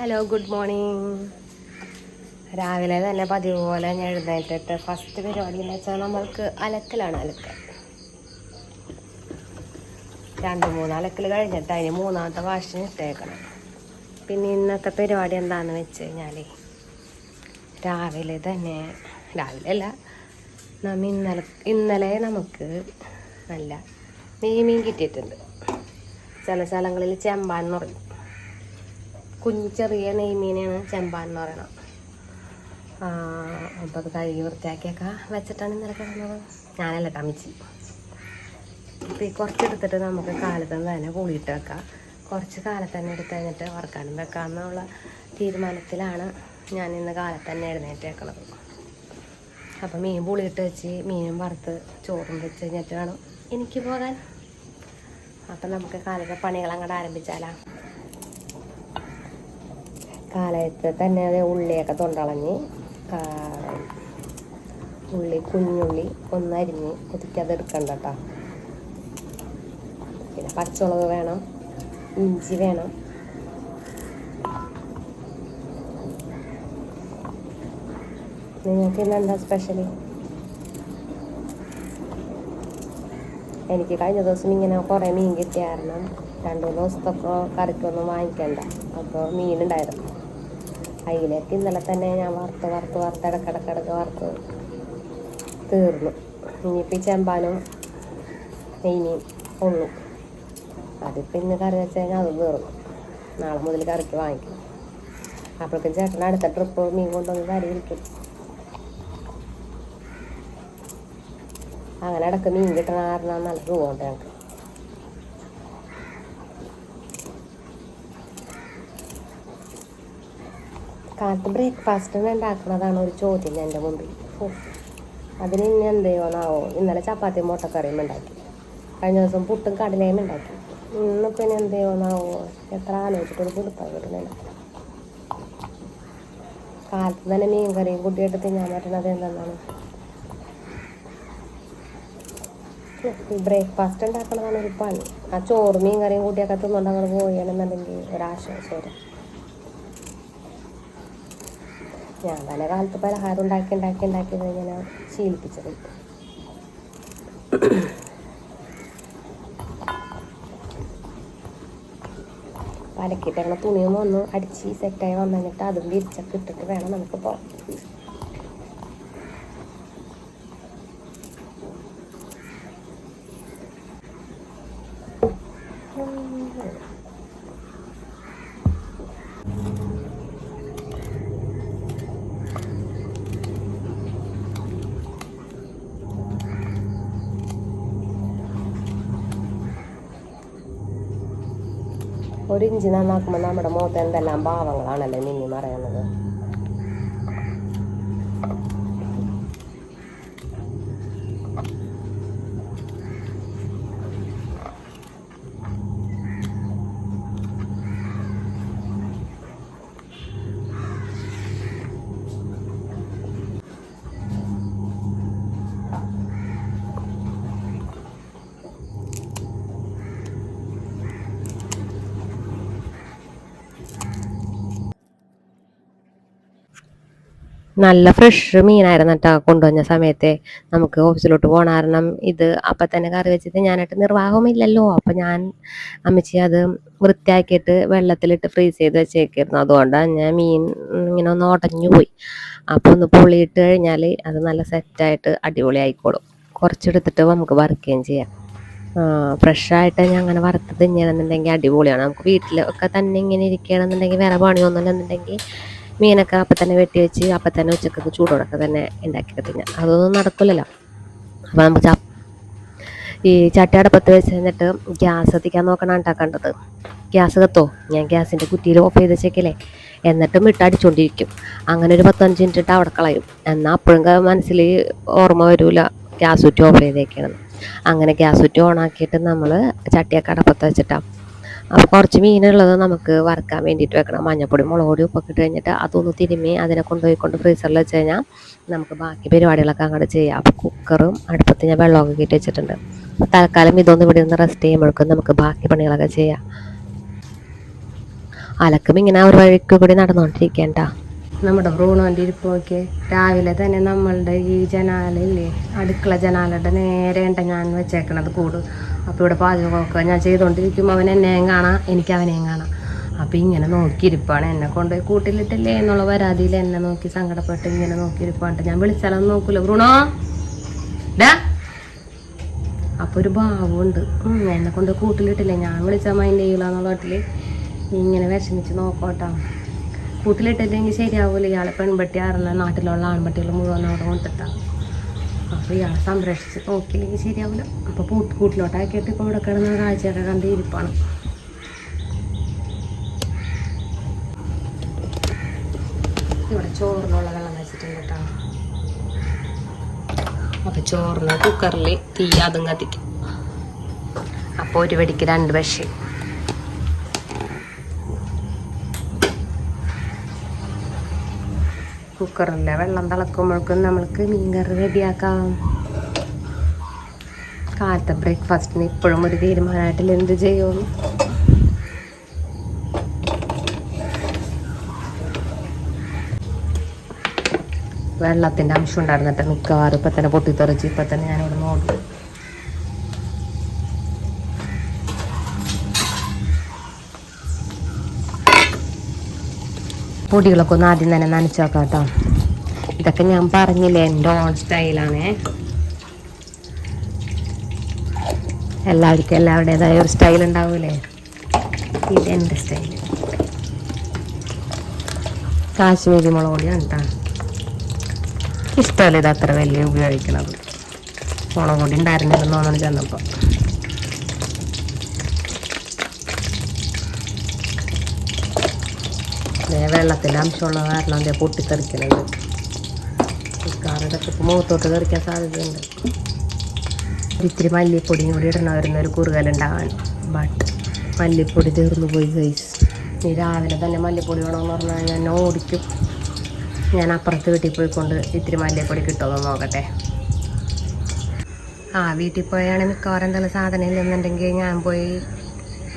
Hello good morning രാവിലെ തന്നെ പതിവ് പോലെ ഞാൻ എഴുന്നേറ്റിട്ട് ഫസ്റ്റ് പരിപാടി എന്ന് വെച്ചാൽ നമ്മൾക്ക് അലക്കലാണ് അലക്കൽ രണ്ട് മൂന്ന് അലക്കൽ കഴിഞ്ഞിട്ട് അതിന് മൂന്നാമത്തെ വാഷിന് ഇട്ടേക്കണം. പിന്നെ ഇന്നത്തെ പരിപാടി എന്താണെന്ന് വെച്ച് കഴിഞ്ഞാൽ രാവിലെ തന്നെ രാവിലെ അല്ല നമ്മ ഇന്നലെ ഇന്നലെ നമുക്ക് നല്ല മീൻ കിട്ടിയിട്ടുണ്ട്. ചില സ്ഥലങ്ങളിൽ ചെമ്പാൻ എന്ന് പറയും. കുഞ്ഞ് ചെറിയ നെയ്മീനാണ് ചെമ്പാൻ എന്ന് പറയണം അപ്പോൾ അത് കഴുകി വൃത്തിയാക്കിയൊക്കെ. വെച്ചിട്ടാണ് ഇന്നലെ കിടന്നത്. ഞാനല്ല കമിച്ചി അപ്പം ഈ കുറച്ചെടുത്തിട്ട് നമുക്ക് കാലത്ത് തന്നെ കൂളിയിട്ട് വെക്കാം. കുറച്ച് കാലത്ത് തന്നെ എടുത്ത് കഴിഞ്ഞിട്ട് വറുക്കാനും വെക്കാമെന്നുള്ള തീരുമാനത്തിലാണ് ഞാൻ ഇന്ന് കാലത്ത് തന്നെ എഴുന്നേറ്റേക്കണത്. അപ്പം മീൻ പുളിയിട്ട് വെച്ച് മീനും വറുത്ത് ചോറും വെച്ച് കഴിഞ്ഞിട്ട് വേണം എനിക്ക് പോകാൻ. അപ്പം നമുക്ക് കാലത്തെ പണികൾ അങ്ങോട്ട് ആരംഭിച്ചാലാ. കാലത്ത് തന്നെ അത് ഉള്ളിയൊക്കെ തൊണ്ടളഞ്ഞ് ഉള്ളി കുഞ്ഞുള്ളി ഒന്നരിഞ്ഞ് കുതിക്കത് എടുക്കണ്ട കേട്ടോ പിന്നെ പച്ചമുളക് വേണം ഇഞ്ചി വേണം. നിങ്ങൾക്ക് ഇന്ന് എന്താ സ്പെഷ്യൽ എനിക്ക് കഴിഞ്ഞ ദിവസം ഇങ്ങനെ കുറേ മീൻ കിട്ടിയ കാരണം രണ്ടു മൂന്ന് ദിവസത്തൊക്കെ കറിക്കൊന്നും വാങ്ങിക്കണ്ട. അപ്പോൾ മീനുണ്ടായിരുന്നു. അതിലേക്ക് ഇന്നലെ തന്നെ ഞാൻ വറുത്ത് വറുത്ത് വറുത്ത് ഇടക്കിടക്കിടക്ക് വറുത്ത് തീർന്നു. ഇനിയിപ്പോൾ ചെമ്പാനും നെയ്മീൻ ഉള്ളു. അതിപ്പോൾ ഇന്ന് കറി വെച്ച് കഴിഞ്ഞാൽ അത് തീർന്നു. നാളെ മുതൽ കറിക്ക് വാങ്ങിക്കും. അപ്പോഴേക്കും ചേട്ടൻ അടുത്ത ട്രിപ്പ് മീൻ കൊണ്ടുവന്ന് കറി ഇരിക്കും അങ്ങനെ ഇടയ്ക്ക് മീൻ കിട്ടണ കാരണം നല്ല സുഖമുണ്ട് ഞങ്ങൾക്ക് കാലത്ത് ബ്രേക്ക്ഫാസ്റ്റിന് ഉണ്ടാക്കുന്നതാണ് ഒരു ചോദ്യം എന്റെ മുമ്പിൽ. അതിന് ഇനി എന്ത് ഇന്നലെ ചപ്പാത്തിയും മുട്ടക്കറിയും ഉണ്ടാക്കി. കഴിഞ്ഞ ദിവസം പുട്ടും കടലയും ഉണ്ടാക്കി. ഇന്ന് പിന്നെ എന്ത് ചെയ്യുമെന്നാവോ എത്ര ആലോചിച്ചിട്ടൊരു പിടുത്തം കിട്ടുന്നില്ല. കാലത്ത് തന്നെ മീൻ കറിയും കുട്ടിയായിട്ട് തിന്നാൻ പറ്റണത് എന്തെന്നാണ്? ബ്രേക്ക്ഫാസ്റ്റ് ഉണ്ടാക്കണതാണ് ഒരു പണി. ആ ചോറ് മീൻ കറിയും കൂട്ടിയൊക്കെ തിന്നുകൊണ്ട് അങ്ങോട്ട് പോവുകയാണെന്നുണ്ടെങ്കിൽ ഒരാശ്വാസം വരും. ഞാൻ പല കാലത്ത് പലഹാരം ഉണ്ടാക്കി ഉണ്ടാക്കി ഉണ്ടാക്കി ഇങ്ങനെ ശീലിപ്പിച്ചത്. പലക്കിട്ട് അങ്ങനെ തുണിയൊന്നും ഒന്ന് അടിച്ച് സെറ്റായി വന്നിട്ട് അതും വിരിച്ചൊക്കെ ഇട്ടിട്ട് വേണം നമുക്ക് പോകാം ഒരു ഇഞ്ചി നന്നാക്കുമ്പോൾ നമ്മുടെ മുഖത്ത് എന്തെല്ലാം ഭാവങ്ങളാണല്ലേ മിന്നി മറയുന്നത് നല്ല ഫ്രഷ് മീനായിരുന്നു കേട്ടോ കൊണ്ടുവന്ന സമയത്തെ. നമുക്ക് ഓഫീസിലോട്ട് പോകണ കാരണം ഇത് അപ്പം തന്നെ കറി വെച്ചിട്ട് ഞാനായിട്ട് നിർവാഹമില്ലല്ലോ അപ്പം ഞാൻ അമ്മച്ചി അത് വൃത്തിയാക്കിയിട്ട് വെള്ളത്തിലിട്ട് ഫ്രീസ് ചെയ്ത് വെച്ചേക്കായിരുന്നു. അതുകൊണ്ടാണ് ഞാൻ മീൻ ഇങ്ങനെ ഒന്ന് ഉടഞ്ഞു പോയി. അപ്പോൾ ഒന്ന് പൊളിയിട്ട് കഴിഞ്ഞാൽ അത് നല്ല സെറ്റായിട്ട് അടിപൊളി ആയിക്കോളും. കുറച്ചെടുത്തിട്ട് നമുക്ക് വറുക്കുകയും ചെയ്യാം. ഫ്രഷായിട്ട് ഞാൻ അങ്ങനെ വറുത്ത് തിന്നണമെന്നുണ്ടെങ്കിൽ അടിപൊളിയാണ്. നമുക്ക് വീട്ടിലൊക്കെ തന്നെ ഇങ്ങനെ ഇരിക്കുകയാണെന്നുണ്ടെങ്കിൽ വേറെ പണിയൊന്നുമില്ലെന്നുണ്ടെങ്കിൽ മീനൊക്കെ അപ്പം തന്നെ വെട്ടി വെച്ച് അപ്പം തന്നെ ഉച്ചക്കൊക്കെ ചൂടോടൊക്കെ തന്നെ ഉണ്ടാക്കിയൊക്കെ തിന്നാം. അതൊന്നും നടക്കില്ലല്ലോ അപ്പം നമുക്ക് ച ഈ ചട്ടി അടുപ്പത്ത് വെച്ച് കഴിഞ്ഞിട്ട് ഗ്യാസ് എത്തിക്കാൻ നോക്കണം കേട്ടോ കണ്ടത്. ഗ്യാസ് കത്തോ? ഞാൻ ഗ്യാസിന്റെ കുറ്റിയിൽ ഓഫ് ചെയ്ത് വെച്ചേക്കല്ലേ. എന്നിട്ടും ഇട്ട് അടിച്ചുകൊണ്ടിരിക്കും അങ്ങനെ ഒരു പത്തഞ്ച് മിനിറ്റ് ഇട്ട് അവിടെ കളയും. എന്നാൽ അപ്പോഴും മനസ്സിൽ ഓർമ്മ വരില്ല ഗ്യാസ് കുറ്റി ഓഫ് ചെയ്തേക്കണം അങ്ങനെ ഗ്യാസ് കുറ്റി ഓണാക്കിയിട്ട് നമ്മൾ ചട്ടിയൊക്കെ അടപ്പത്ത് വെച്ചിട്ടാണ് അപ്പോൾ കുറച്ച് മീനുള്ളത് നമുക്ക് വറുക്കാൻ വേണ്ടിയിട്ട് വെക്കണം. മഞ്ഞപ്പൊടി മുളക് പൊടി ഉപ്പൊക്കെ ഇട്ട് കഴിഞ്ഞിട്ട് അതൊന്ന് തിരുമ്മി അതിനെ കൊണ്ടുപോയിക്കൊണ്ട് ഫ്രീസറിൽ വെച്ച് കഴിഞ്ഞാൽ നമുക്ക് ബാക്കി പരിപാടികളൊക്കെ അങ്ങോട്ട് ചെയ്യാം. അപ്പോൾ കുക്കറും അടുപ്പത്ത് ഞാൻ വെള്ളമൊക്കെ കയറ്റി വെച്ചിട്ടുണ്ട്. തൽക്കാലം ഇതൊന്നും ഇവിടെ നിന്ന് റെസ്റ്റ് ചെയ്യുമ്പോഴേക്കും നമുക്ക് ബാക്കി പണികളൊക്കെ ചെയ്യാം. അലക്കും ഇങ്ങനെ ഒരു വഴിക്ക് കൂടി നടന്നുകൊണ്ടിരിക്കണ്ട നമ്മുടെ ഭ്രൂണോന്റെ ഇരിപ്പ് നോക്കിയേ രാവിലെ തന്നെ നമ്മളുടെ ഈ ജനാലില്ലേ അടുക്കള ജനാലയുടെ നേരെ ഉണ്ട് ഞാൻ വെച്ചേക്കണത് കൂട്. അപ്പോൾ ഇവിടെ പാചകമൊക്കെ ഞാൻ ചെയ്തുകൊണ്ടിരിക്കുമ്പോൾ അവൻ എന്നെയും കാണാം എനിക്ക് അവനെയും കാണാം. അപ്പോൾ ഇങ്ങനെ നോക്കിയിരിപ്പാണ് എന്നെ കൊണ്ട്. കൂട്ടിലിട്ടില്ലേ എന്നുള്ള പരാതിയിൽ എന്നെ നോക്കി സങ്കടപ്പെട്ട് ഇങ്ങനെ നോക്കിയിരിപ്പാണ്ട് ഞാൻ വിളിച്ചാലൊന്നും നോക്കൂല. ഭ്രൂണോ? ഡാ. അപ്പോൾ ഒരു ഭാവമുണ്ട്. എന്നെ കൊണ്ട് കൂട്ടിലിട്ടില്ലേ? ഞാൻ വിളിച്ചാൽ മൈൻഡ് ചെയ്യില്ല എന്നുള്ള വീട്ടിൽ ഇങ്ങനെ വിഷമിച്ച് നോക്കോട്ടാ കൂട്ടിലിട്ടില്ലെങ്കിൽ ശരിയാവൂല. ഇയാളെ പെൺപട്ടി അറിഞ്ഞ നാട്ടിലുള്ള ആൺപട്ടികൾ മുഴുവൻ അവിടെ കൊണ്ടിട്ടാണ് അപ്പോൾ ഇയാളെ സംരക്ഷിച്ച് നോക്കിയില്ലെങ്കിൽ ശരിയാവില്ല അപ്പോൾ പൂട്ട് കൂട്ടിലോട്ടാക്കിയിട്ട് ഇപ്പോൾ ഇവിടെ കിടന്ന കാഴ്ചയൊക്കെ കണ്ട് ഇരിപ്പാണ്. ഇവിടെ ചോറിനുള്ള വെള്ളം വെച്ചിട്ടുണ്ട് അപ്പോൾ ചോറിന് കുക്കറിൽ തീ അതും കത്തിക്കും. അപ്പോൾ ഒരു വെടിക്ക് രണ്ട് പക്ഷി കുക്കറിലെ വെള്ളം തിളക്കുമ്പോഴേക്കും നമ്മൾക്ക് മീൻകറി റെഡിയാക്കാം. കാലത്തെ ബ്രേക്ക്ഫാസ്റ്റിന് ഇപ്പോഴും ഒരു തീരുമാനമായിട്ടില്ല. എന്ത് ചെയ്യും? വെള്ളത്തിന്റെ അംശം ഉണ്ടായിരുന്നിട്ട് മിക്കവാറും ഇപ്പം തന്നെ പൊട്ടിത്തെറിച്ച് ഇപ്പം തന്നെ ഞാനിവിടെ നോക്കും പൊടികളൊക്കെ ഒന്ന് ആദ്യം തന്നെ നനച്ച് നോക്കാം കേട്ടോ. ഇതൊക്കെ ഞാൻ പറഞ്ഞില്ലേ എന്റെ ഓൺ സ്റ്റൈലാണേ എല്ലാവർക്കും എല്ലാവരുടേതായ ഒരു സ്റ്റൈൽ ഉണ്ടാവൂലേ? ഇത് എന്റെ സ്റ്റൈൽ കാശ്മീരി മുളക് പൊടിയാണ് കേട്ടോ. ഇഷ്ടമല്ല ഇത് അത്ര വലിയ ഉപയോഗിക്കണത്. പൊടി ഉണ്ടായിരുന്നില്ലെന്ന് തോന്നുന്നു ചെന്നപ്പോൾ. വെള്ളത്തിന്റെ അംശമുള്ള കാരണം അതിന്റെ പൊട്ടിത്തെറിക്കലുണ്ട്. കാറിടക്ക് മുഖത്തോട്ട് തെറിക്കാൻ സാധ്യതയുണ്ട്. ഇത്തിരി മല്ലിപ്പൊടി കൂടി ഇടണമായിരുന്നു ഒരു കുറുകലുണ്ടാകാൻ ബട്ട് മല്ലിപ്പൊടി തീർന്നു പോയി ഗൈസ് നീ രാവിലെ തന്നെ മല്ലിപ്പൊടി വേണമെന്ന് പറഞ്ഞാൽ ഞാൻ ഓടിക്കും. ഞാൻ അപ്പുറത്ത് വീട്ടിൽ പോയിക്കൊണ്ട് ഇത്തിരി മല്ലിപ്പൊടി കിട്ടുമെന്ന് നോക്കട്ടെ. ആ വീട്ടിൽ പോയാണ് മിക്കവാറും എന്തെങ്കിലും സാധനം ഇല്ലെന്നുണ്ടെങ്കിൽ ഞാൻ പോയി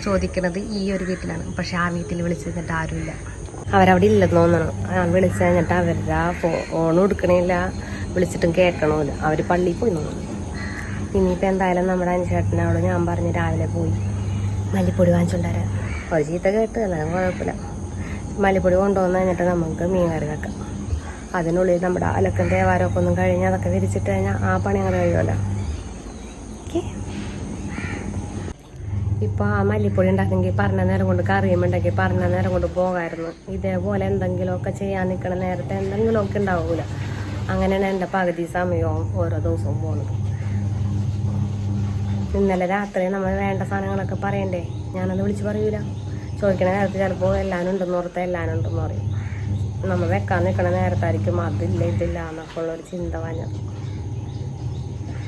ചോദിക്കുന്നത് ഈ ഒരു വീട്ടിലാണ്. പക്ഷേ ആ വീട്ടിൽ വിളിച്ചു കഴിഞ്ഞിട്ട് ആരുമില്ല. അവരവിടെ ഇല്ലെന്ന് തോന്നണം ഞാൻ വിളിച്ചു കഴിഞ്ഞിട്ട് അവരുടെ ഫോ ഫോൺ എടുക്കണില്ല വിളിച്ചിട്ടും കേൾക്കണമില്ല അവർ പള്ളിയിൽ പോയി തോന്നുന്നു ഇനിയിപ്പോൾ എന്തായാലും നമ്മുടെ അനുചേട്ടനോട് ഞാൻ പറഞ്ഞ് രാവിലെ പോയി മല്ലിപ്പൊടി വാങ്ങിച്ചുകൊണ്ടുവരാൻ ഒരു ചീത്ത കേട്ട് എന്നാലും കുഴപ്പമില്ല. മല്ലിപ്പൊടി കൊണ്ടുവന്ന് കഴിഞ്ഞിട്ട് നമുക്ക് മീൻ കറി വെക്കാം. അതിനുള്ളിൽ നമ്മുടെ അലക്കന്റെ വാരമൊക്കെ ഒന്നും കഴിഞ്ഞ് അതൊക്കെ വിരിച്ചിട്ട് കഴിഞ്ഞാൽ ആ പണി അങ്ങനെ കഴിയുമല്ലോ. ഓക്കെ? ഇപ്പോൾ ആ മല്ലിപ്പൊടി ഉണ്ടാക്കെങ്കിൽ പറഞ്ഞ നേരം കൊണ്ട് കറിയും ഉണ്ടാക്കി പറഞ്ഞ നേരം കൊണ്ട് പോകാമായിരുന്നു ഇതേപോലെ എന്തെങ്കിലുമൊക്കെ ചെയ്യാൻ നിൽക്കണ നേരത്തെ എന്തെങ്കിലുമൊക്കെ ഉണ്ടാവൂല. അങ്ങനെയാണ് എന്റെ പകുതി സമയവും ഓരോ ദിവസവും പോകുന്നത് ഇന്നലെ രാത്രി നമ്മൾ വേണ്ട സാധനങ്ങളൊക്കെ പറയണ്ടേ? ഞാനത് വിളിച്ച് പറയൂല? ചോദിക്കണ നേരത്തെ ചിലപ്പോൾ എല്ലാവരും ഉണ്ടെന്ന് ഓർത്ത് എല്ലാവരും ഉണ്ടെന്ന് പറയും. നമ്മൾ വെക്കാൻ നിൽക്കണ നേരത്തായിരിക്കും അതില്ല ഇതില്ല എന്നൊക്കെ ഉള്ളൊരു ചിന്ത വഞ്ഞത്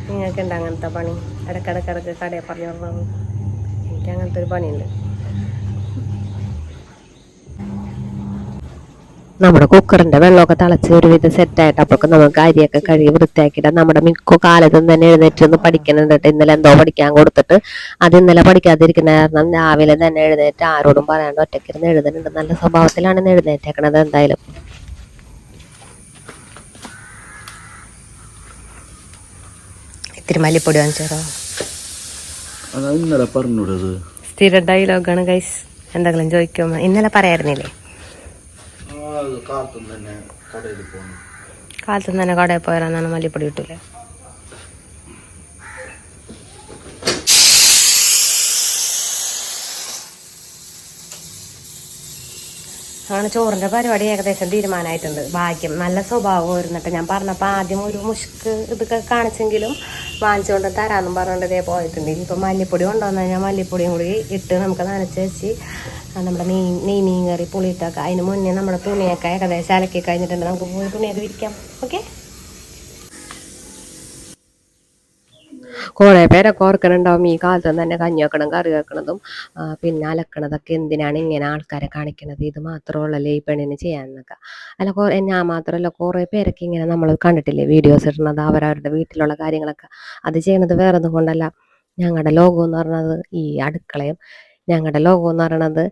നിങ്ങൾക്കുണ്ട് അങ്ങനത്തെ പണി? ഇടയ്ക്കിടയ്ക്കിടയ്ക്ക് കടയിൽ പറഞ്ഞു പറഞ്ഞത് എനിക്ക് അങ്ങനത്തെ ഒരു പണിയുണ്ട്. നമ്മുടെ കുക്കറിന്റെ വെള്ളമൊക്കെ തിളച്ച് ഒരുവിധം സെറ്റായിട്ട് അപ്പോഴൊക്കെ നമുക്ക് അരിയൊക്കെ കഴുകി വൃത്തിയാക്കിയിട്ട് നമ്മുടെ മിക്ക കാലത്തും തന്നെ എഴുന്നേറ്റ് ഒന്ന് പഠിക്കുന്നുണ്ട് ഇന്നലെ എന്തോ പഠിക്കാൻ കൊടുത്തിട്ട്. അത് ഇന്നലെ പഠിക്കാതിരിക്കുന്ന കാരണം രാവിലെ തന്നെ എഴുന്നേറ്റ് ആരോടും പറയാണ്ട് ഒറ്റയ്ക്കിരുന്ന് എഴുതുന്നുണ്ട്. നല്ല സ്വഭാവത്തിലാണ് ഇന്ന് എഴുന്നേറ്റേക്കണത് എന്തായാലും. ഇത്തിരി മല്ലിപ്പൊടി വാങ്ങിച്ചോ അതാ ഇന്നലെ പറഞ്ഞൂടത് സ്ഥിര ഡയലോഗാണ് ഗൈസ് എന്തെങ്കിലും ചോദിക്കുമ്പോൾ ഇന്നലെ പറയായിരുന്നില്ലേ കാലത്തും തന്നെ കടയിൽ പോയാലാണ് മല്ലിപ്പൊടി കിട്ടൂലേ അങ്ങനെ ചോറിന്റെ പരിപാടി ഏകദേശം തീരുമാനമായിട്ടുണ്ട്. ഭാഗ്യം നല്ല സ്വഭാവം ഇരുന്നിട്ട് ഞാൻ പറഞ്ഞപ്പോൾ ആദ്യം ഒരു മുഷ്ക് ഇതൊക്കെ കാണിച്ചെങ്കിലും വാങ്ങിച്ചുകൊണ്ട് തരാമെന്നും പറഞ്ഞുകൊണ്ട് ഇതേ പോയിട്ടുണ്ട്. ഇനിയിപ്പോൾ മല്ലിപ്പൊടി കൊണ്ടുവന്നു കഴിഞ്ഞാൽ മല്ലിപ്പൊടിയും കൂടി ഇട്ട് നമുക്ക് നനച്ച് വെച്ച് നമ്മുടെ നെയ് നെയ് മീൻ കറി പുളിയിട്ടൊക്കെ. അതിന് മുന്നേ നമ്മുടെ തുണിയൊക്കെ ഏകദേശം അലക്കി കഴിഞ്ഞിട്ടുണ്ട്. നമുക്ക് പോയി തുണിയൊക്കെ വിരിക്കാം. ഓക്കെ? കുറേ പേരൊക്കെ ഓർക്കണുണ്ടാവും ഈ കാലത്ത് തന്നെ കഞ്ഞി വെക്കണം കറി വെക്കണതും പിന്നെ അലക്കണതൊക്കെ എന്തിനാണ് ഇങ്ങനെ ആൾക്കാരെ കാണിക്കണത്? ഇത് മാത്രമുള്ളല്ലേ ഈ പെണ്ണിന് ചെയ്യാന്നൊക്കെ അല്ല കുറേ ഞാൻ മാത്രമല്ല കുറേ പേരൊക്കെ ഇങ്ങനെ നമ്മൾ കണ്ടിട്ടില്ലേ വീഡിയോസ് ഇടുന്നത് അവരവരുടെ വീട്ടിലുള്ള കാര്യങ്ങളൊക്കെ. അത് ചെയ്യണത് വേറെ കൊണ്ടല്ല. ഞങ്ങളുടെ ലോകം എന്ന് പറയുന്നത് ഈ അടുക്കളയും ഞങ്ങളുടെ ലോകം എന്ന് പറയണത്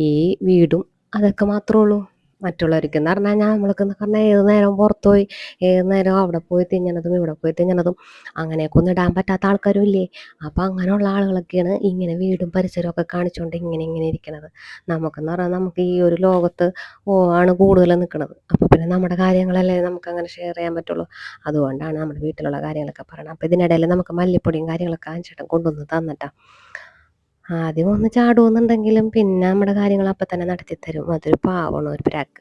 ഈ വീടും അതൊക്കെ മാത്രമേ ഉള്ളൂ. മറ്റുള്ളവർക്ക് എന്ന് പറഞ്ഞാൽ ഞാൻ നമ്മൾക്ക് എന്ന് പറഞ്ഞാൽ ഏത് നേരം പുറത്ത് പോയി ഏത് നേരം അവിടെ പോയി തിന്നണതും ഇവിടെ പോയി തിന്നണതും അങ്ങനെയൊക്കെ ഒന്നും ഇടാൻ പറ്റാത്ത ആൾക്കാരും ഇല്ലേ? അപ്പം അങ്ങനെയുള്ള ആളുകളൊക്കെയാണ് ഇങ്ങനെ വീടും പരിസരവും ഒക്കെ കാണിച്ചുകൊണ്ട് ഇങ്ങനെ ഇങ്ങനെ ഇരിക്കണത്. നമുക്കെന്ന് പറഞ്ഞാൽ നമുക്ക് ഈ ഒരു ലോകത്ത് ഓ ആണ് കൂടുതൽ നിൽക്കുന്നത് അപ്പോൾ പിന്നെ നമ്മുടെ കാര്യങ്ങളല്ലേ നമുക്ക് അങ്ങനെ ഷെയർ ചെയ്യാൻ പറ്റുള്ളൂ. അതുകൊണ്ടാണ് നമ്മുടെ വീട്ടിലുള്ള കാര്യങ്ങളൊക്കെ പറയുന്നത് അപ്പോൾ ഇതിനിടയിൽ നമുക്ക് മല്ലിപ്പൊടിയും കാര്യങ്ങളൊക്കെ അഞ്ചേട്ടൻ കൊണ്ടുവന്ന് തന്നിട്ടാ. ആദ്യം ഒന്ന് ചാടുമെന്നുണ്ടെങ്കിലും പിന്നെ നമ്മുടെ കാര്യങ്ങൾ അപ്പം തന്നെ നടത്തി തരും അതൊരു പാവമാണ് ഒരു പ്രാക്ക്.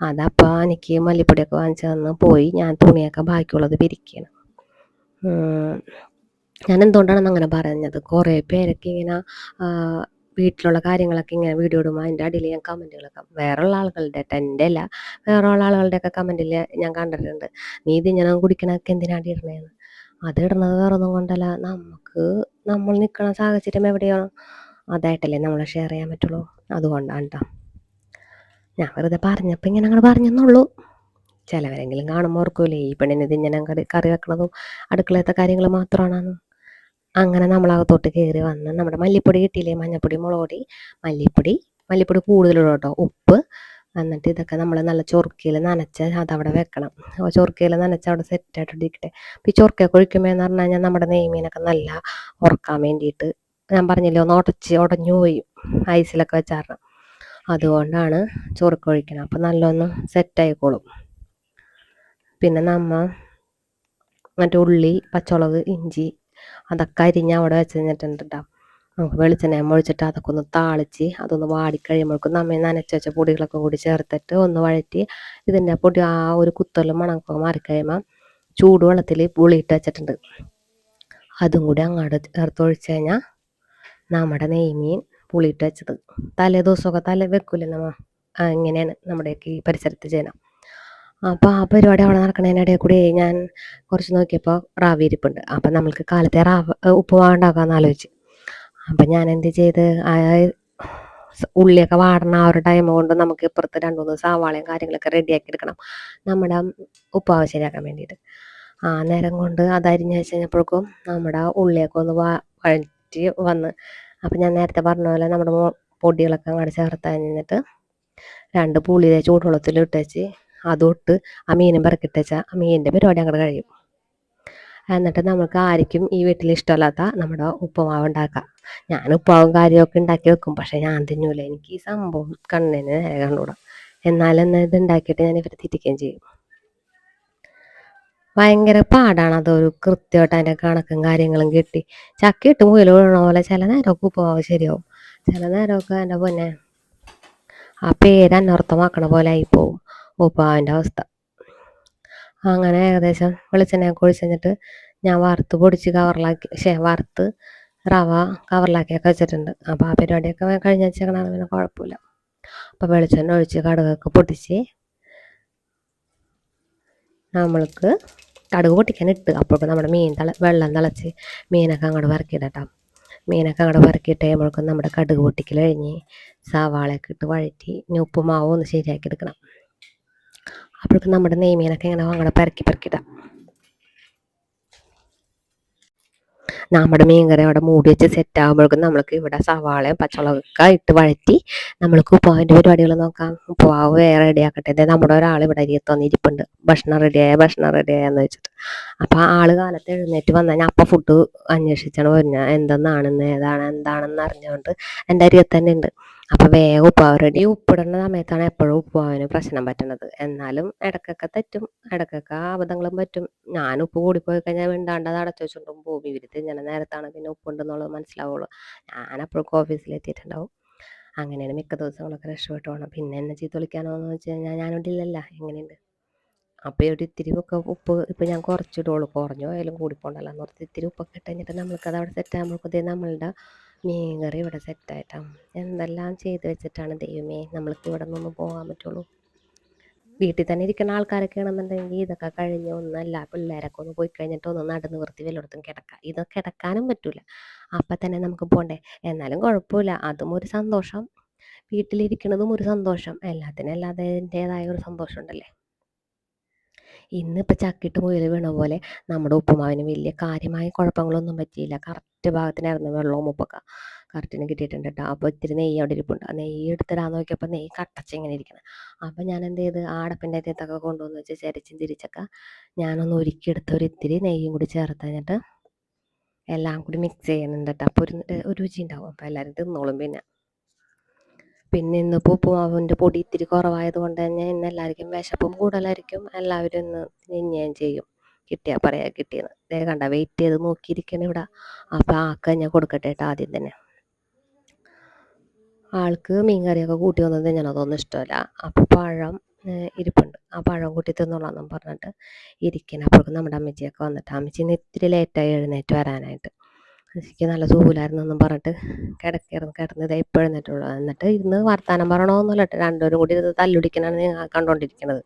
അതപ്പോൾ എനിക്ക് മല്ലിപ്പൊടിയൊക്കെ വാങ്ങിച്ചു തന്ന് പോയി ഞാൻ തുണിയൊക്കെ ബാക്കിയുള്ളത് പിരിക്കണം ഞാൻ എന്തുകൊണ്ടാണ് അങ്ങനെ പറഞ്ഞത്? കുറേ പേരൊക്കെ ഇങ്ങനെ വീട്ടിലുള്ള കാര്യങ്ങളൊക്കെ ഇങ്ങനെ വീഡിയോ ഇടുമ്പോൾ അതിന്റെ അടിയിൽ ഞാൻ കമന്റുകളൊക്കെ വേറെയുള്ള ആളുകളുടെ എന്റെ അല്ല വേറെയുള്ള ആളുകളുടെയൊക്കെ കമന്റിൽ ഞാൻ കണ്ടിട്ടുണ്ട്. നീ ഇത് ഇങ്ങനെ കുടിക്കണതൊക്കെ എന്തിനാണ് ഇടണേന്ന്? അത് വേറൊന്നും വേറെ കൊണ്ടല്ല. നമുക്ക് നമ്മൾ നിൽക്കുന്ന സാഹചര്യം എവിടെയാണ് അതായിട്ടല്ലേ നമ്മളെ ഷെയർ ചെയ്യാൻ പറ്റുള്ളൂ. അതുകൊണ്ടാണ് കേട്ടോ ഞാൻ വെറുതെ പറഞ്ഞപ്പോൾ ഇങ്ങനെ അങ്ങോട്ട് പറഞ്ഞെന്നുള്ളൂ. ചിലവരെങ്കിലും കാണുമ്പോൾ ഓർക്കൂലേ ഈ പെണ്ണിന് ഇത് ഇങ്ങനെ കറി കറി വെക്കണതും അടുക്കളത്തെ കാര്യങ്ങൾ മാത്രമാണെന്ന്. അങ്ങനെ നമ്മളകത്തോട്ട് കയറി വന്ന് നമ്മുടെ മല്ലിപ്പൊടി കിട്ടിയില്ലേ? മഞ്ഞപ്പൊടി മുളക് പൊടി മല്ലിപ്പൊടി മല്ലിപ്പൊടി കൂടുതലിടും കേട്ടോ ഉപ്പ് എന്നിട്ട് ഇതൊക്കെ നമ്മൾ നല്ല ചൊറുക്കയിൽ നനച്ച് അതവിടെ വെക്കണം. ചൊറുക്കയിൽ നനച്ച് അവിടെ സെറ്റായിട്ട് ഇരിക്കട്ടെ അപ്പോൾ ഈ ചൊറുക്കൊക്കെ ഒഴിക്കുമ്പോൾ എന്ന് പറഞ്ഞു കഴിഞ്ഞാൽ നമ്മുടെ നെയ്മീനൊക്കെ നല്ല ഉറക്കാൻ വേണ്ടിയിട്ട് ഞാൻ പറഞ്ഞില്ലേ ഒന്ന് ഉടച്ച് ഉടഞ്ഞു പോയി ഐസിലൊക്കെ വെച്ചാറണം അതുകൊണ്ടാണ് ചൊറുക്ക ഒഴിക്കണം അപ്പം നല്ലൊന്ന് സെറ്റായിക്കോളും പിന്നെ നമ്മ മറ്റേ ഉള്ളി പച്ചമുളക് ഇഞ്ചി അതൊക്കെ അരിഞ്ഞ് അവിടെ വെച്ച് കഴിഞ്ഞിട്ടുണ്ട് ട്ടോ. നമുക്ക് വെളിച്ചെണ്ണ ഒഴിച്ചിട്ട് അതൊക്കെ ഒന്ന് താളിച്ച് അതൊന്ന് വാടിക്കഴിയുമ്പോഴേക്കും നമ്മൾ നനച്ച വെച്ച പൊടികളൊക്കെ കൂടി ചേർത്തിട്ട് ഒന്ന് വഴറ്റി ഇതിന്റെ പൊടി ആ ഒരു കുത്തലും മണക്കൊക്കെ മാറിക്കഴിയുമ്പോൾ ചൂടുവെള്ളത്തിൽ പുളിയിട്ട് വെച്ചിട്ടുണ്ട്. അതും കൂടി അങ്ങോട്ട് ചേർത്ത് ഒഴിച്ച് കഴിഞ്ഞാൽ നമ്മുടെ നെയ്മീൻ പുളിയിട്ട് വെച്ചത്. തലേ ദിവസമൊക്കെ തല വെക്കൂല നമ്മ? ഇങ്ങനെയാണ് നമ്മുടെയൊക്കെ ഈ പരിസരത്ത് ചെയ്യണം അപ്പോൾ ആ പരിപാടി അവിടെ നടക്കണതിനിടയിൽ കൂടി ഞാൻ കുറച്ച് നോക്കിയപ്പോൾ റാവി ഇരിപ്പുണ്ട്. അപ്പം നമ്മൾക്ക് കാലത്തെ റാവ് ഉപ്പുമാവ് ഉണ്ടാക്കാമെന്ന് ആലോചിച്ച്. അപ്പം ഞാൻ എന്ത് ചെയ്ത് ഉള്ളിയൊക്കെ വാടണ ആ ഒരു ടൈം കൊണ്ട് നമുക്ക് ഇപ്പുറത്ത് രണ്ട് മൂന്ന് സവാളയും കാര്യങ്ങളൊക്കെ റെഡിയാക്കി എടുക്കണം. നമ്മുടെ ഉപ്പാവ് ശരിയാക്കാൻ വേണ്ടിയിട്ട്. ആ നേരം കൊണ്ട് അത് അരിഞ്ഞ് വെച്ച് കഴിഞ്ഞപ്പോഴേക്കും നമ്മുടെ ഉള്ളിയൊക്കെ ഒന്ന് വഴറ്റി വന്ന് അപ്പം ഞാൻ നേരത്തെ പറഞ്ഞ പോലെ നമ്മുടെ പൊടികളൊക്കെ അങ്ങോട്ട് ചേർത്ത് കഴിഞ്ഞിട്ട് രണ്ട് പുളി ചൂടുവെള്ളത്തിൽ ഇട്ടേച്ച് അതൊട്ട് ആ മീനും പെറുക്കിട്ടേച്ച ആ മീനിന്റെ പരിപാടി അങ്ങോട്ട് കഴിയും. എന്നിട്ട് നമുക്ക് ആർക്കും ഈ വീട്ടിൽ ഇഷ്ടമല്ലാത്ത നമ്മുടെ ഉപ്പുമാവ് ഉണ്ടാക്കാം. ഞാൻ ഉപ്പാവും കാര്യമൊക്കെ ഉണ്ടാക്കി വെക്കും. പക്ഷെ ഞാൻ തിന്നൂല. എനിക്ക് ഈ സംഭവം കണ്ണിന് നേരെ കണ്ടുകൂടാം എന്നാലും ഇത് ഉണ്ടാക്കിയിട്ട് ഞാൻ ഇവരെ തിരിക്കുകയും ചെയ്യും. ഭയങ്കര പാടാണ് അതൊരു കൃത്യമായിട്ട് അതിന്റെ കണക്കും കാര്യങ്ങളും കിട്ടി. ചക്ക ഇട്ട് മുയൽ വീഴണ പോലെ ചില നേരമൊക്കെ ഉപ്പുമാവ് ശരിയാവും. ചില നേരമൊക്കെ എന്റെ പൊന്നെ ആ പേര് അനർത്ഥമാക്കണ പോലെ ആയിപ്പോവും. ഉപ്പാവിന്റെ അവസ്ഥ. അങ്ങനെ ഏകദേശം വെളിച്ചെണ്ണയൊക്കെ ഒഴിച്ച് കഴിഞ്ഞിട്ട് ഞാൻ വറുത്ത് പൊടിച്ച് കവറിലാക്കി ശേ വറുത്ത് റവ കവറിലാക്കിയൊക്കെ വെച്ചിട്ടുണ്ട്. അപ്പോൾ ആ പരിപാടിയൊക്കെ കഴിഞ്ഞ വെച്ചേക്കണ പിന്നെ കുഴപ്പമില്ല. അപ്പോൾ വെളിച്ചെണ്ണ ഒഴിച്ച് കടുകൊക്കെ പൊട്ടിച്ച് നമ്മൾക്ക് കടുക് പൊട്ടിക്കാൻ ഇട്ട് അപ്പോൾ നമ്മുടെ മീൻ തള വെള്ളം തിളച്ച് മീനൊക്കെ അങ്ങോട്ട് വറക്കിയിടട്ടോ മീനൊക്കെ അങ്ങോട്ട് വറക്കിയിട്ട് കഴിയുമ്പോഴേക്കും നമ്മുടെ കടുക് പൊട്ടിക്കൽ കഴിഞ്ഞ് സവാളയൊക്കെ ഇട്ട് വഴറ്റി ഇനി ഉപ്പുമാവും ഒന്ന് ശരിയാക്കി എടുക്കണം. അപ്പോഴേക്കും നമ്മുടെ നെയ്മീനൊക്കെ ഇങ്ങനെ അങ്ങനെ പെരക്കി പെരക്കിടാം നമ്മുടെ മീൻകറി അവിടെ മൂടി വെച്ച് സെറ്റ് ആകുമ്പോഴേക്കും നമ്മൾക്ക് ഇവിടെ സവാളയും പച്ചമുളകൊക്കെ ഇട്ട് വഴറ്റി നമ്മൾക്ക് ഉപ്പാവിന്റെ പരിപാടികൾ നോക്കാം. ഉപ്പാവ് വേറെ റെഡിയാക്കട്ടെ ദേ നമ്മുടെ ഒരാൾ ഇവിടെ അരിയത്ത് വന്നിരിപ്പുണ്ട് ഭക്ഷണം റെഡിയായ ഭക്ഷണം റെഡിയായെന്ന് വെച്ചിട്ട് അപ്പോൾ ആൾ കാലത്ത് എഴുന്നേറ്റ് വന്നാൽ ഞാൻ അപ്പം ഫുഡ് അന്വേഷിച്ചാണ് വരുന്നത്. എന്തെന്നാണെന്ന് ഏതാണ് എന്താണെന്ന് അറിഞ്ഞുകൊണ്ട് എന്റെ അരിയത്ത് തന്നെ ഉണ്ട് അപ്പോൾ വേഗം ഉപ്പാവ് റെഡി ഉപ്പിടുന്ന സമയത്താണ് എപ്പോഴും ഉപ്പുമാവിന് പ്രശ്നം പറ്റുന്നത് എന്നാലും ഇടക്കൊക്കെ തെറ്റും ഇടക്കൊക്കെ അബദ്ധങ്ങളും പറ്റും. ഞാൻ ഉപ്പ് കൂടിപ്പോയി കഴിഞ്ഞാൽ മിണ്ടാണ്ട് അത് അടച്ചു വെച്ചുകൊണ്ടും പോകും ഇവർ തിന്നണ നേരത്താണ് പിന്നെ ഉപ്പുണ്ടെന്നുള്ളത് മനസ്സിലാവുള്ളൂ. ഞാൻ അപ്പോഴേക്കും ഓഫീസിലെത്തിയിട്ടുണ്ടാവും അങ്ങനെയാണ് മിക്ക ദിവസങ്ങളൊക്കെ രക്ഷപ്പെട്ടു പോകണം പിന്നെ എന്നെ ചീത്ത വിളിക്കാനോ എന്ന് വെച്ച് കഴിഞ്ഞാൽ ഞാനിവിടെ ഇല്ലല്ലോ എങ്ങനെയുണ്ട്? അപ്പോൾ ഒരു ഇത്തിരി ഒക്കെ ഉപ്പ് ഇപ്പം ഞാൻ കുറച്ചിടുള്ളൂ. കുറഞ്ഞു പോയാലും കൂടിപ്പോണ്ടല്ലോ എന്ന് ഓർത്ത് ഇത്തിരി ഉപ്പൊക്കെ ഇട്ട് കഴിഞ്ഞിട്ട് നമ്മൾക്കത് അവിടെ സെറ്റ് ആകുമ്പോഴേക്കും നമ്മളുടെ മീൻകറി ഇവിടെ സെറ്റായിട്ടാണ് എന്തെല്ലാം ചെയ്ത് വെച്ചിട്ടാണ് ദൈവമേ നമ്മൾക്ക് ഇവിടെ നിന്ന് പോകാൻ പറ്റുള്ളൂ? വീട്ടിൽ തന്നെ ഇരിക്കുന്ന ആൾക്കാരൊക്കെ ആണെന്നുണ്ടെങ്കിൽ ഇതൊക്കെ കഴിഞ്ഞ് ഒന്നല്ല പിള്ളേരൊക്കെ ഒന്ന് പോയി കഴിഞ്ഞിട്ട് ഒന്ന് നടന്ന് വൃത്തി വല്ലയിടത്തും കിടക്കാം. ഇത് കിടക്കാനും പറ്റൂല. അപ്പം തന്നെ നമുക്ക് പോകണ്ടേ എന്നാലും കുഴപ്പമില്ല. അതും ഒരു സന്തോഷം. വീട്ടിലിരിക്കുന്നതും ഒരു സന്തോഷം. എല്ലാത്തിനും അല്ലാതിന്റെതായ ഒരു സന്തോഷം ഉണ്ടല്ലേ ഇന്നിപ്പോൾ ചക്കിട്ട് മുയൽ വീണ പോലെ നമ്മുടെ ഉപ്പുമാവിന് വലിയ കാര്യമായ കുഴപ്പങ്ങളൊന്നും പറ്റിയില്ല. കറക്റ്റ് ഭാഗത്തിനായിരുന്നു വെള്ളവും ഉപ്പൊക്കെ കറക്റ്റിന് കിട്ടിയിട്ടുണ്ട് കേട്ടോ അപ്പോൾ ഇത്തിരി നെയ്യ് അവിടെ ഇരിപ്പുണ്ട്. ആ നെയ്യ് എടുത്തിടാൻ നോക്കിയപ്പോൾ നെയ്യ് കട്ടച്ച് ഇങ്ങനെ ഇരിക്കണം. അപ്പോൾ ഞാൻ എന്ത് ചെയ്ത്? ആ അടപ്പിന്റെ അകത്തൊക്കെ കൊണ്ടുവന്ന് വെച്ച് ചരിച്ചും തിരിച്ചൊക്കെ ഞാനൊന്ന് ഒരുക്കിയെടുത്ത് ഒരു ഇത്തിരി നെയ്യും കൂടി ചേർത്ത് കഴിഞ്ഞിട്ട് എല്ലാം കൂടി മിക്സ് ചെയ്യുന്നുണ്ട് കേട്ടോ അപ്പോൾ ഒരു ഒരു രുചി ഉണ്ടാവും. അപ്പോൾ എല്ലാവരും തിന്നോളും പിന്നെ. പിന്നെ ഇന്നിപ്പോൾ ഉപ്പുമാവിന്റെ പൊടി ഇത്തിരി കുറവായത് കൊണ്ട് തന്നെ ഇന്ന് എല്ലാവർക്കും വിശപ്പും കൂടുതലായിരിക്കും. എല്ലാവരും ഇന്ന് തിന്നുകയും ചെയ്യും. കിട്ടിയാൽ പറയാ കിട്ടിയെന്ന്. ദേ കണ്ട വെയിറ്റ് ചെയ്ത് നോക്കിയിരിക്കണം ഇവിടെ. അപ്പം ആക്ക ഞാൻ കൊടുക്കട്ടെ കേട്ടോ ആദ്യം തന്നെ. ആൾക്ക് മീൻ കറിയൊക്കെ കൂട്ടി വന്നത് ഞാനതൊന്നും ഇഷ്ടമല്ല. അപ്പോൾ പഴം ഇരിപ്പുണ്ട്. ആ പഴം കൂട്ടി തിന്നോളാന്നും പറഞ്ഞിട്ട് ഇരിക്കണം. അപ്പോഴേക്കും നമ്മുടെ അമ്മച്ചിയൊക്കെ വന്നിട്ട് അമ്മച്ചി ഇന്ന് ഇത്തിരി ലേറ്റായി എഴുന്നേറ്റ് വരാനായിട്ട്. എനിക്ക് നല്ല സുഖമില്ലായിരുന്നു എന്നും പറഞ്ഞിട്ട് കിടക്കായിരുന്നു. കിടന്ന് ഇതേ ഇപ്പോൾ എഴുന്നേറ്റുള്ളൂ എന്നിട്ട് ഇരുന്ന് വർത്താനം പറയണമെന്നല്ല രണ്ടുപേരും കൂടി ഇത് തല്ലുടിക്കണാണ് ഞാൻ കണ്ടുകൊണ്ടിരിക്കുന്നത്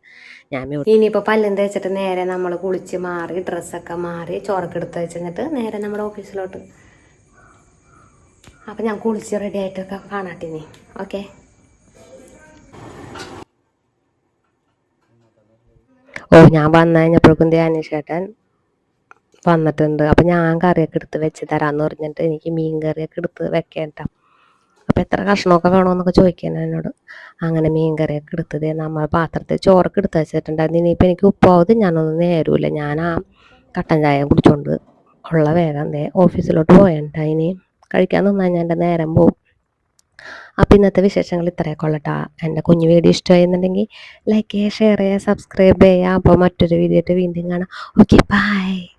ഞാൻ ഇനിയിപ്പോൾ പല്ലും തേച്ചിട്ട് നേരെ നമ്മൾ കുളിച്ച് മാറി ഡ്രസ്സൊക്കെ മാറി ചോറക്കെടുത്ത് വെച്ചിട്ട് നേരെ നമ്മുടെ ഓഫീസിലോട്ട്. അപ്പം ഞാൻ കുളിച്ച് റെഡി ആയിട്ടൊക്കെ കാണാട്ടെ നീ ഓക്കെ ഓ ഞാൻ വന്നു കഴിഞ്ഞപ്പോഴേക്കും ധ്യാനേഷേട്ടൻ വന്നിട്ടുണ്ട്. അപ്പം ഞാൻ കറിയൊക്കെ എടുത്ത് വെച്ച് തരാന്ന് പറഞ്ഞിട്ട് എനിക്ക് മീൻ കറിയൊക്കെ എടുത്ത് വെക്കേണ്ട. അപ്പം എത്ര കഷ്ണമൊക്കെ വേണമെന്നൊക്കെ ചോദിക്കാൻ എന്നോട്. അങ്ങനെ മീൻ കറിയൊക്കെ എടുത്തത് നമ്മൾ പാത്രത്തിൽ ചോറൊക്കെ എടുത്ത് വെച്ചിട്ടുണ്ടായിരുന്നു. ഇനിയിപ്പോൾ എനിക്ക് ഉപ്പാവത് ഞാനൊന്നും നേരൂല. ഞാൻ ആ കട്ടൻ ചായ കുടിച്ചോണ്ട് ഉള്ള വേഗം ദേ ഓഫീസിലോട്ട് പോയണ്ട. ഇനി കഴിക്കാൻ നിന്നാൽ ഞാൻ എന്റെ നേരം പോവും. അപ്പോൾ ഇന്നത്തെ വിശേഷങ്ങൾ ഇത്രയൊക്കെ ഉള്ളട്ടാ. എന്റെ കുഞ്ഞു വീഡിയോ ഇഷ്ടമായിരുന്നുണ്ടെങ്കിൽ ലൈക്ക് ചെയ്യുക ഷെയർ ചെയ്യുക സബ്സ്ക്രൈബ് ചെയ്യുക. അപ്പോൾ മറ്റൊരു വീഡിയോ ആയിട്ട് വീണ്ടും കാണാം. Okay bye